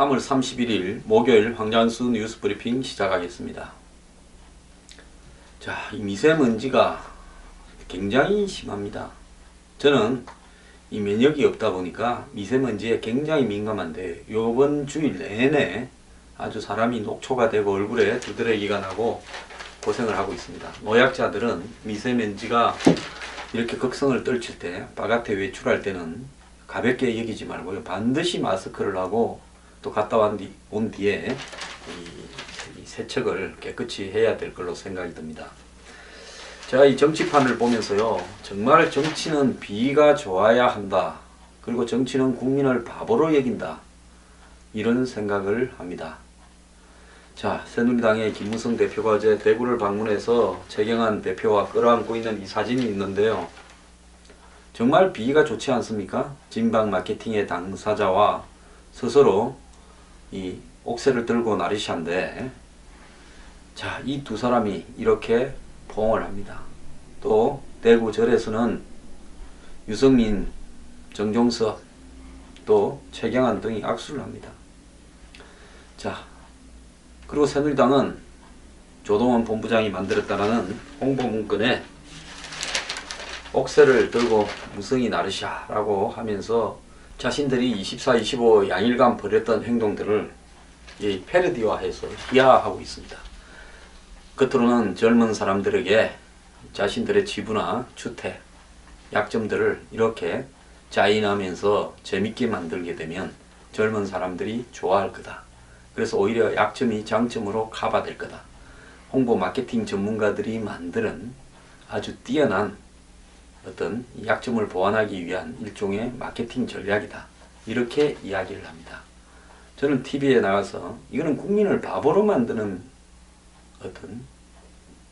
3월 31일 목요일 황장수 뉴스 브리핑 시작하겠습니다. 자, 이 미세먼지가 굉장히 심합니다. 저는 이 면역이 없다 보니까 미세먼지에 굉장히 민감한데 요번 주일 내내 아주 사람이 녹초가 되고 얼굴에 두드러기가 나고 고생을 하고 있습니다. 노약자들은 미세먼지가 이렇게 극성을 떨칠 때 바깥에 외출할 때는 가볍게 여기지 말고요. 반드시 마스크를 하고 또 갔다 온, 뒤에 이, 이 세척을 깨끗이 해야 될 걸로 생각이 듭니다. 제가 이 정치판을 보면서요. 정말 정치는 비가 좋아야 한다. 그리고 정치는 국민을 바보로 여긴다. 이런 생각을 합니다. 자, 새누리당의 김무성 대표가 어제 대구를 방문해서 최경환 대표와 끌어안고 있는 이 사진이 있는데요. 정말 비위가 좋지 않습니까? 진방 마케팅의 당사자와 스스로 이 옥새를 들고 나르샤인데 자, 이 두 사람이 이렇게 포옹을 합니다. 또 대구 절에서는 유승민, 정종석, 또 최경환 등이 악수를 합니다. 자, 그리고 새누리당은 조동원 본부장이 만들었다는 홍보 문건에 옥새를 들고 무성이 나르샤라고 하면서 자신들이 24, 25 양일간 벌였던 행동들을 이 패러디화해서 희화하고 있습니다. 겉으로는 젊은 사람들에게 자신들의 지부나 주택, 약점들을 이렇게 자인하면서 재밌게 만들게 되면 젊은 사람들이 좋아할 거다. 그래서 오히려 약점이 장점으로 커버될 거다. 홍보 마케팅 전문가들이 만드는 아주 뛰어난 어떤 약점을 보완하기 위한 일종의 마케팅 전략이다. 이렇게 이야기를 합니다. 저는 TV에 나가서 이거는 국민을 바보로 만드는 어떤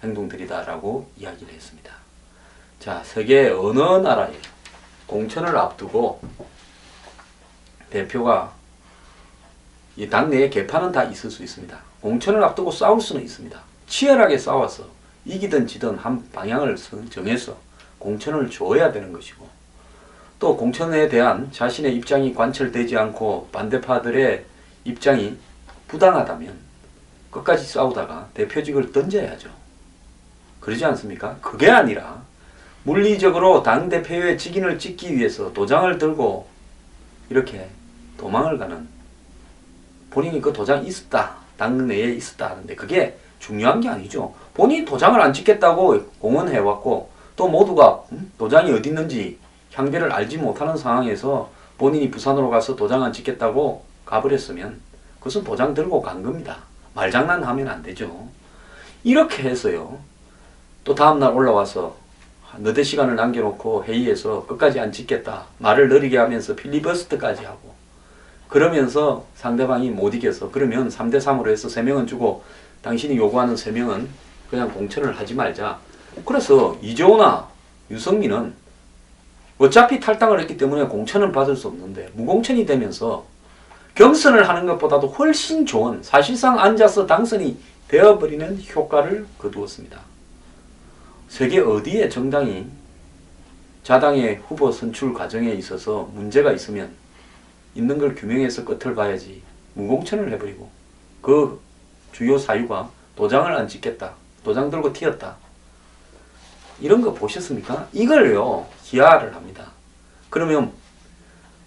행동들이다라고 이야기를 했습니다. 자, 세계 어느 나라에 공천을 앞두고 대표가 이 당내에 개판은 다 있을 수 있습니다. 공천을 앞두고 싸울 수는 있습니다. 치열하게 싸워서 이기든 지든 한 방향을 정해서 공천을 줘야 되는 것이고 또 공천에 대한 자신의 입장이 관철되지 않고 반대파들의 입장이 부당하다면 끝까지 싸우다가 대표직을 던져야죠. 그러지 않습니까? 그게 아니라 물리적으로 당대표의 직인을 찍기 위해서 도장을 들고 이렇게 도망을 가는 본인이 그 도장 있었다. 당내에 있었다 하는데 그게 중요한 게 아니죠. 본인이 도장을 안 찍겠다고 공언해왔고 또 모두가 도장이 어디 있는지 향배를 알지 못하는 상황에서 본인이 부산으로 가서 도장 안 찍겠다고 가버렸으면 그것은 도장 들고 간 겁니다. 말장난하면 안 되죠. 이렇게 해서요. 또 다음날 올라와서 너대 시간을 남겨놓고 회의에서 끝까지 안 찍겠다. 말을 느리게 하면서 필리버스트까지 하고 그러면서 상대방이 못 이겨서 그러면 3대3으로 해서 3명은 주고 당신이 요구하는 3명은 그냥 공천을 하지 말자. 그래서 이재호나 유성민은 어차피 탈당을 했기 때문에 공천은 받을 수 없는데 무공천이 되면서 경선을 하는 것보다도 훨씬 좋은 사실상 앉아서 당선이 되어버리는 효과를 거두었습니다. 세계 어디에 정당이 자당의 후보 선출 과정에 있어서 문제가 있으면 있는 걸 규명해서 끝을 봐야지 무공천을 해버리고 그 주요 사유가 도장을 안 찍겠다. 도장 들고 튀었다. 이런 거 보셨습니까? 이걸요 희화를 합니다. 그러면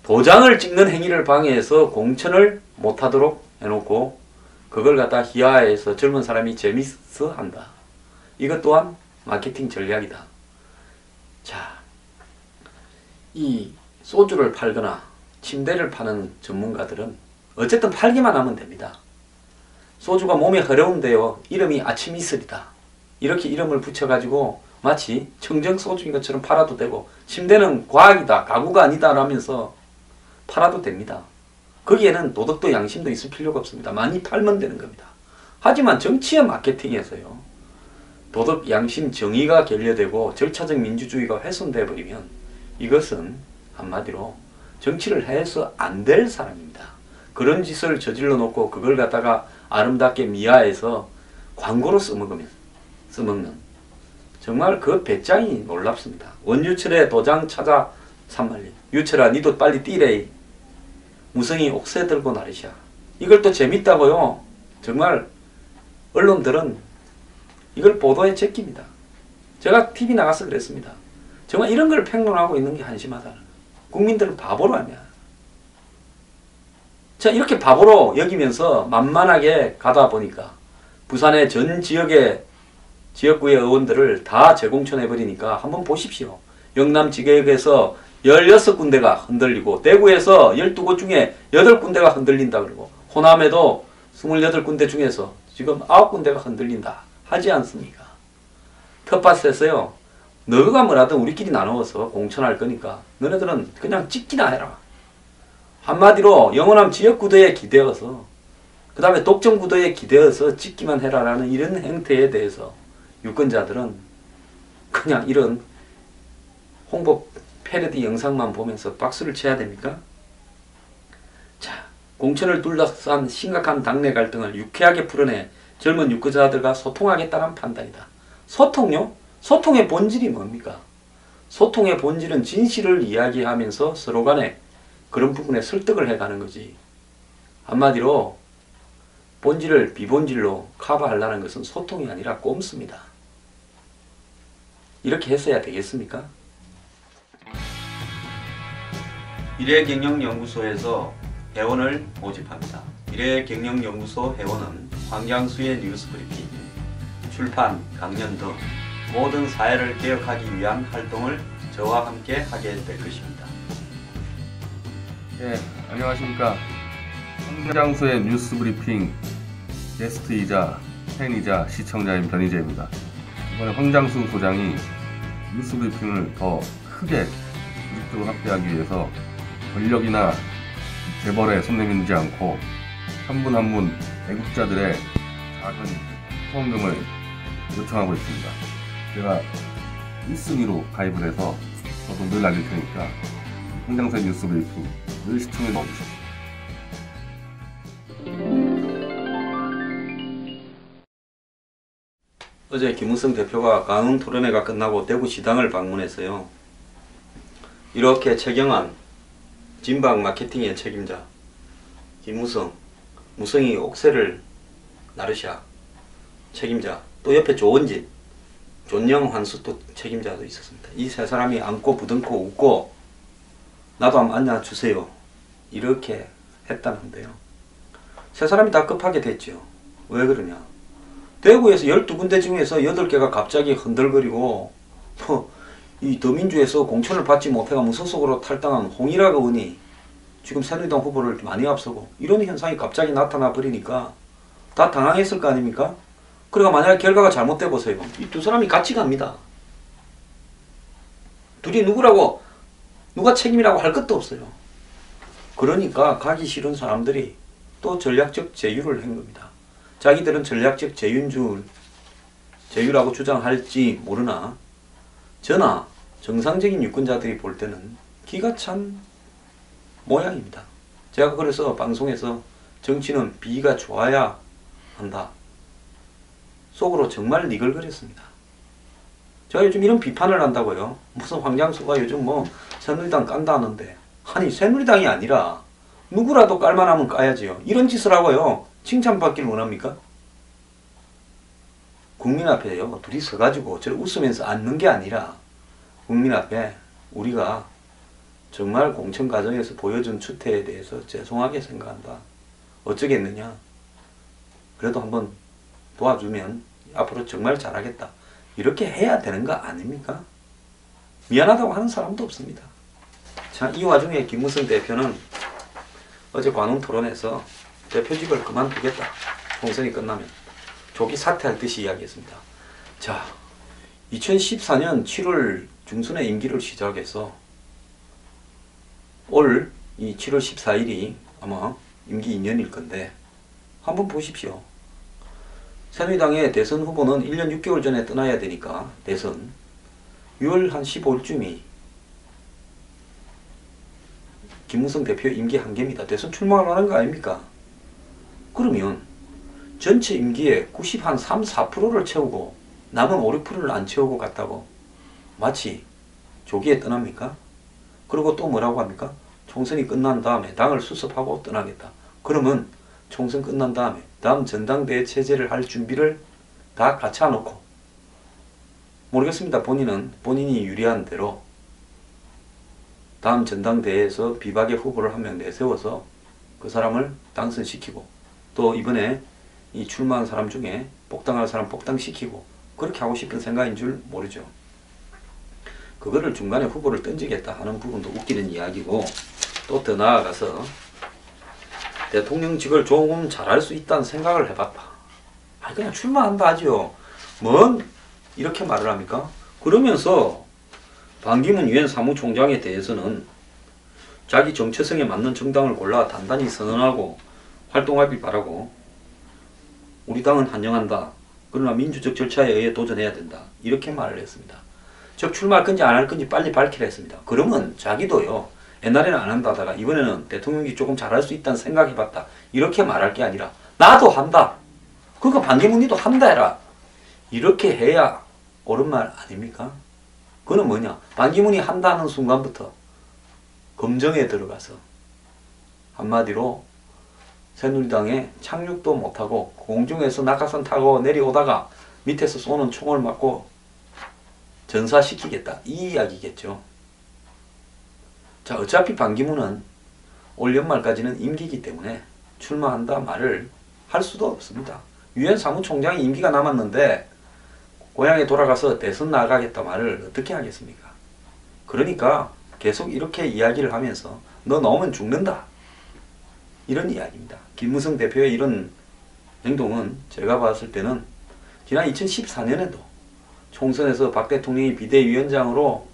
도장을 찍는 행위를 방해해서 공천을 못하도록 해놓고 그걸 갖다 희화해서 젊은 사람이 재밌어 한다. 이것 또한 마케팅 전략이다. 자, 이 소주를 팔거나 침대를 파는 전문가들은 어쨌든 팔기만 하면 됩니다. 소주가 몸에 허려운데요. 이름이 아침 이슬이다. 이렇게 이름을 붙여가지고 마치 청정 소주인 것처럼 팔아도 되고 침대는 과학이다. 가구가 아니다. 라면서 팔아도 됩니다. 거기에는 도덕도 양심도 있을 필요가 없습니다. 많이 팔면 되는 겁니다. 하지만 정치의 마케팅에서요. 도덕, 양심, 정의가 결여되고 절차적 민주주의가 훼손되어 버리면 이것은 한마디로 정치를 해서 안 될 사람입니다. 그런 짓을 저질러 놓고 그걸 갖다가 아름답게 미화해서 광고로 써먹으면 써먹는 정말 그 배짱이 놀랍습니다. 원유철의 도장 찾아 산말리 유철아 니도 빨리 뛰래 무성이 옥새 들고 나르샤 이걸 또 재밌다고요. 정말 언론들은 이걸 보도에 제낍니다. 제가 TV 나가서 그랬습니다. 정말 이런 걸 평론하고 있는 게 한심하다. 국민들을 바보로 하냐. 자, 이렇게 바보로 여기면서 만만하게 가다 보니까 부산의 전 지역의 지역구의 의원들을 다 재공천해버리니까 한번 보십시오. 영남 지역에서 16군데가 흔들리고 대구에서 12곳 중에 8군데가 흔들린다 그러고 호남에도 28군데 중에서 지금 9군데가 흔들린다 하지 않습니까? 텃밭에서요. 너가 뭐라든 우리끼리 나누어서 공천할 거니까 너네들은 그냥 찍기나 해라. 한마디로 영원함 지역구도에 기대어서 그 다음에 독점구도에 기대어서 찍기만 해라라는 이런 행태에 대해서 유권자들은 그냥 이런 홍보 패러디 영상만 보면서 박수를 쳐야 됩니까? 자, 공천을 둘러싼 심각한 당내 갈등을 유쾌하게 풀어내 젊은 유권자들과 소통하겠다는 판단이다. 소통요? 소통의 본질이 뭡니까? 소통의 본질은 진실을 이야기하면서 서로 간에 그런 부분에 설득을 해가는 거지. 한마디로 본질을 비본질로 커버하려는 것은 소통이 아니라 꼼수입니다. 이렇게 했어야 되겠습니까? 미래경영연구소에서 회원을 모집합니다. 미래경영연구소 회원은 황장수의 뉴스브리핑, 출판, 강연 등 모든 사회를 개혁하기 위한 활동을 저와 함께 하게 될 것입니다. 예, 안녕하십니까. 황장수의 뉴스 브리핑 게스트이자 팬이자 시청자인 변희재입니다. 이번에 황장수 소장이 뉴스 브리핑을 더 크게 조직적으로 확대하기 위해서 권력이나 재벌에 손 내밀지 않고 한 분 한 분 애국자들의 작은 후원금을 요청하고 있습니다. 제가 1순위로 가입을 해서 저도 늘 알릴 테니까 황장수의 뉴스 브리핑 늘 시청해 주십시오. 어제 김은성 대표가 강흥 토론회가 끝나고 대구 시당을 방문했어요. 이렇게 최경환 진방 마케팅의 책임자 김무성 무성이 옥새를 나르샤 책임자 또 옆에 조원진 존영 환수 또 책임자도 있었습니다. 이 세 사람이 안고 부둥고 웃고 나도 한번 앉아주세요. 이렇게 했다는데요. 세 사람이 다 급하게 됐죠. 왜 그러냐. 대구에서 12군데 중에서 8개가 갑자기 흔들거리고 뭐, 이 더민주에서 공천을 받지 못해가 무소속으로 탈당한 홍일학 의원이 지금 새누리당 후보를 많이 앞서고 이런 현상이 갑자기 나타나 버리니까 다 당황했을 거 아닙니까? 그러니까 만약에 결과가 잘못돼 보세요. 이 두 사람이 같이 갑니다. 둘이 누구라고 누가 책임이라고 할 것도 없어요. 그러니까 가기 싫은 사람들이 또 전략적 제휴를 한 겁니다. 자기들은 전략적 제휴인 제휴라고 주장할지 모르나 저나 정상적인 유권자들이 볼 때는 기가 찬 모양입니다. 제가 그래서 방송에서 정치는 비가 좋아야 한다. 속으로 정말 니글거렸습니다. 제가 요즘 이런 비판을 한다고요. 무슨 황장수가 요즘 뭐 새누리당 깐다 하는데 아니 새누리당이 아니라 누구라도 깔만하면 까야지요. 이런 짓을 하고요. 칭찬받기를 원합니까? 국민 앞에요. 둘이 서가지고 저를 웃으면서 앉는 게 아니라 국민 앞에 우리가 정말 공천 과정에서 보여준 추태에 대해서 죄송하게 생각한다. 어쩌겠느냐. 그래도 한번 도와주면 앞으로 정말 잘하겠다. 이렇게 해야 되는 거 아닙니까? 미안하다고 하는 사람도 없습니다. 자, 이 와중에 김무성 대표는 어제 관훈 토론에서 대표직을 그만두겠다. 총선이 끝나면. 조기 사퇴할 듯이 이야기했습니다. 자, 2014년 7월 중순에 임기를 시작해서 올 이 7월 14일이 아마 임기 2년일 건데 한번 보십시오. 새누리당의 대선 후보는 1년 6개월 전에 떠나야 되니까 대선 6월 한 15일쯤이 김무성 대표 임기 한계입니다. 대선 출마를 하는 거 아닙니까? 그러면 전체 임기의 90 한 3, 4%를 채우고 남은 5, 6%를 안 채우고 갔다고 마치 조기에 떠납니까? 그리고 또 뭐라고 합니까? 총선이 끝난 다음에 당을 수습하고 떠나겠다. 그러면 총선 끝난 다음에 다음 전당대회 체제를 할 준비를 다 갖춰 놓고 모르겠습니다. 본인은 본인이 유리한 대로 다음 전당대회에서 비박의 후보를 한 명 내세워서 그 사람을 당선시키고 또 이번에 이 출마한 사람 중에 복당할 사람 복당시키고 그렇게 하고 싶은 생각인 줄 모르죠. 그거를 중간에 후보를 던지겠다 하는 부분도 웃기는 이야기고 또 더 나아가서 대통령직을 조금 잘할 수 있다는 생각을 해봤다. 아 그냥 출마한다 하죠. 뭔 이렇게 말을 합니까? 그러면서 반기문 유엔 사무총장에 대해서는 자기 정체성에 맞는 정당을 골라 단단히 선언하고 활동하길 바라고 우리 당은 환영한다. 그러나 민주적 절차에 의해 도전해야 된다. 이렇게 말을 했습니다. 즉 출마할 건지 안 할 건지 빨리 밝히라 했습니다. 그러면 자기도요. 옛날에는 안 한다 하다가 이번에는 대통령이 조금 잘할 수 있다는 생각해봤다. 이렇게 말할 게 아니라 나도 한다. 그러니까 반기문이도 한다 해라. 이렇게 해야 옳은 말 아닙니까? 그는 뭐냐? 반기문이 한다는 순간부터 검정에 들어가서 한마디로 새누리당에 착륙도 못하고 공중에서 낙하산 타고 내려오다가 밑에서 쏘는 총을 맞고 전사시키겠다 이 이야기겠죠. 자 어차피 반기문은 올 연말까지는 임기이기 때문에 출마한다 말을 할 수도 없습니다. 유엔 사무총장이 임기가 남았는데 고향에 돌아가서 대선 나가겠다 말을 어떻게 하겠습니까? 그러니까 계속 이렇게 이야기를 하면서 너 넣으면 죽는다. 이런 이야기입니다. 김무성 대표의 이런 행동은 제가 봤을 때는 지난 2014년에도 총선에서 박 대통령이 비대위원장으로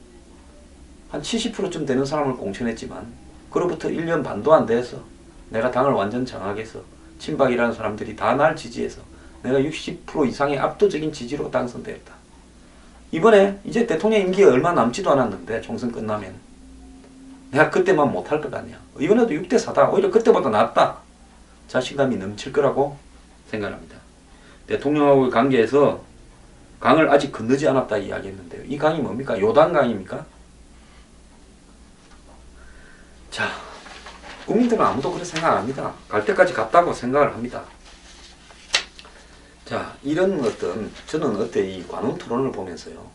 한 70%쯤 되는 사람을 공천했지만 그로부터 1년 반도 안 돼서 내가 당을 완전 장악해서 친박이라는 사람들이 다 날 지지해서 내가 60% 이상의 압도적인 지지로 당선되었다. 이번에 이제 대통령 임기가 얼마 남지도 않았는데 총선 끝나면 내가 그때만 못할 것 같냐. 이번에도 6대 4다. 오히려 그때보다 낫다. 자신감이 넘칠 거라고 생각합니다. 대통령하고의 관계에서 강을 아직 건너지 않았다 이야기했는데요. 이 강이 뭡니까? 요단강입니까? 자, 국민들은 아무도 그렇게 생각 안 합니다. 갈 때까지 갔다고 생각을 합니다. 자, 이런 어떤, 저는 어때 이 관훈 토론을 보면서요.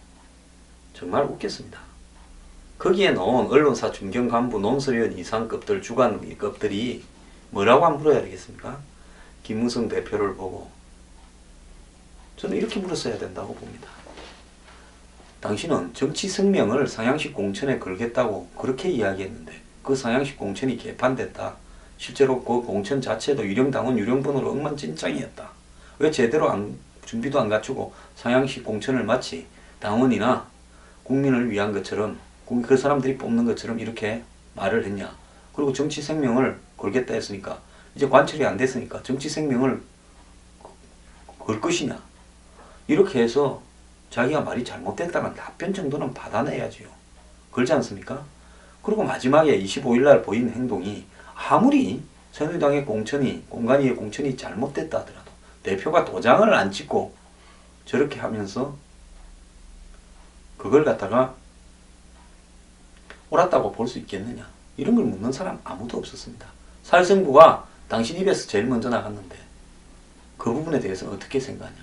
정말 웃겼습니다. 거기에 나온 언론사 중견 간부 논설위원 이상급들 주관급들이 뭐라고 안 물어야 되겠습니까? 김무성 대표를 보고 저는 이렇게 물었어야 된다고 봅니다. 당신은 정치 생명을 상향식 공천에 걸겠다고 그렇게 이야기했는데 그 상향식 공천이 개판됐다. 실제로 그 공천 자체도 유령당원 유령번호로 엉망진창이었다. 왜 제대로 안, 준비도 안 갖추고 상향식 공천을 마치 당원이나 국민을 위한 것처럼 그 사람들이 뽑는 것처럼 이렇게 말을 했냐. 그리고 정치 생명을 걸겠다 했으니까 이제 관철이 안 됐으니까 정치 생명을 걸 것이냐. 이렇게 해서 자기가 말이 잘못됐다는 답변 정도는 받아내야지요. 그렇지 않습니까? 그리고 마지막에 25일 날 보인 행동이 아무리 새누리당의 공천이 공간위의 공천이 잘못됐다 하더라도 대표가 도장을 안 찍고 저렇게 하면서 그걸 갖다가 옳았다고 볼 수 있겠느냐 이런 걸 묻는 사람 아무도 없었습니다. 살성부가 당신 입에서 제일 먼저 나갔는데 그 부분에 대해서는 어떻게 생각하냐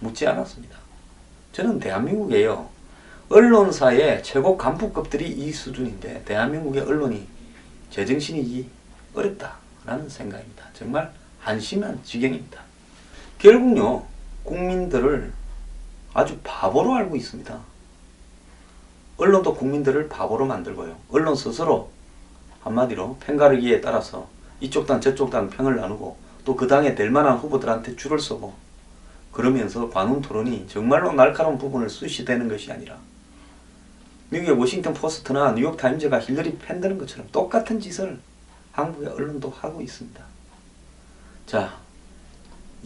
묻지 않았습니다. 저는 대한민국에요 언론사의 최고 간부급들이 이 수준인데 대한민국의 언론이 제정신이기 어렵다라는 생각입니다. 정말 한심한 지경입니다. 결국요 국민들을 아주 바보로 알고 있습니다. 언론도 국민들을 바보로 만들고요. 언론 스스로 한마디로 편가르기에 따라서 이쪽 당 저쪽 당 평을 나누고 또 그 당에 될 만한 후보들한테 줄을 서고 그러면서 관훈 토론이 정말로 날카로운 부분을 수시되는 것이 아니라 미국의 워싱턴 포스트나 뉴욕 타임즈가 힐러리 팬드는 것처럼 똑같은 짓을 한국의 언론도 하고 있습니다. 자,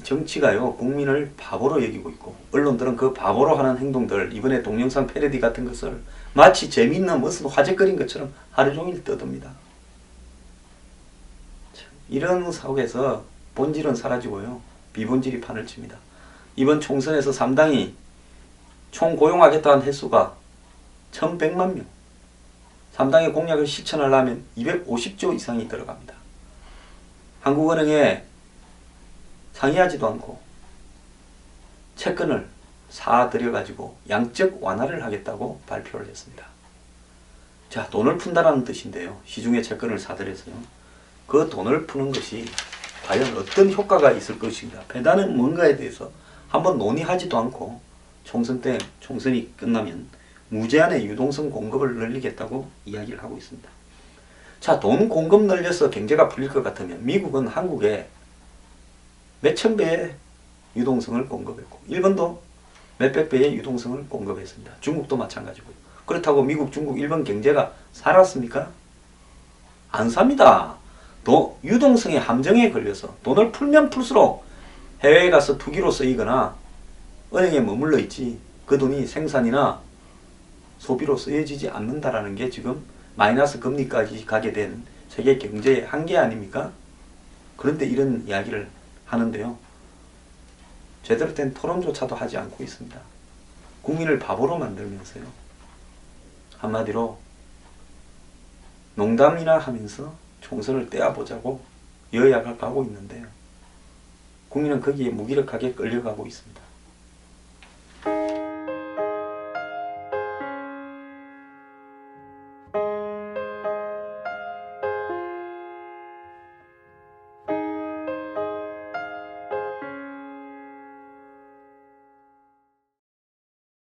정치가요 국민을 바보로 여기고 있고 언론들은 그 바보로 하는 행동들 이번에 동영상 패러디 같은 것을 마치 재미있는 무슨 화제거리인 것처럼 하루 종일 떠듭니다. 참, 이런 속에서 본질은 사라지고요 비본질이 판을 칩니다. 이번 총선에서 3당이 총 고용하겠다는 횟수가 1100만 명 3당의 공약을 실천하려면 250조 이상이 들어갑니다. 한국은행에 상의하지도 않고 채권을 사들여 가지고 양적 완화를 하겠다고 발표를 했습니다. 자, 돈을 푼다라는 뜻인데요. 시중에 채권을 사들여서요. 그 돈을 푸는 것이 과연 어떤 효과가 있을 것인가. 배단은 뭔가에 대해서 한번 논의하지도 않고 총선 때 총선이 끝나면 무제한의 유동성 공급을 늘리겠다고 이야기를 하고 있습니다. 자, 돈 공급 늘려서 경제가 풀릴 것 같으면 미국은 한국에 몇천 배의 유동성을 공급했고 일본도 몇백 배의 유동성을 공급했습니다. 중국도 마찬가지고요. 그렇다고 미국, 중국, 일본 경제가 살았습니까? 안 삽니다. 또 유동성의 함정에 걸려서 돈을 풀면 풀수록 해외에 가서 투기로 쓰이거나 은행에 머물러 있지 그 돈이 생산이나 소비로 쓰여지지 않는다라는 게 지금 마이너스 금리까지 가게 된 세계 경제의 한계 아닙니까? 그런데 이런 이야기를 하는데요. 제대로 된 토론조차도 하지 않고 있습니다. 국민을 바보로 만들면서요. 한마디로 농담이나 하면서 총선을 떼어보자고 여야가 가고 있는데요. 국민은 거기에 무기력하게 끌려가고 있습니다.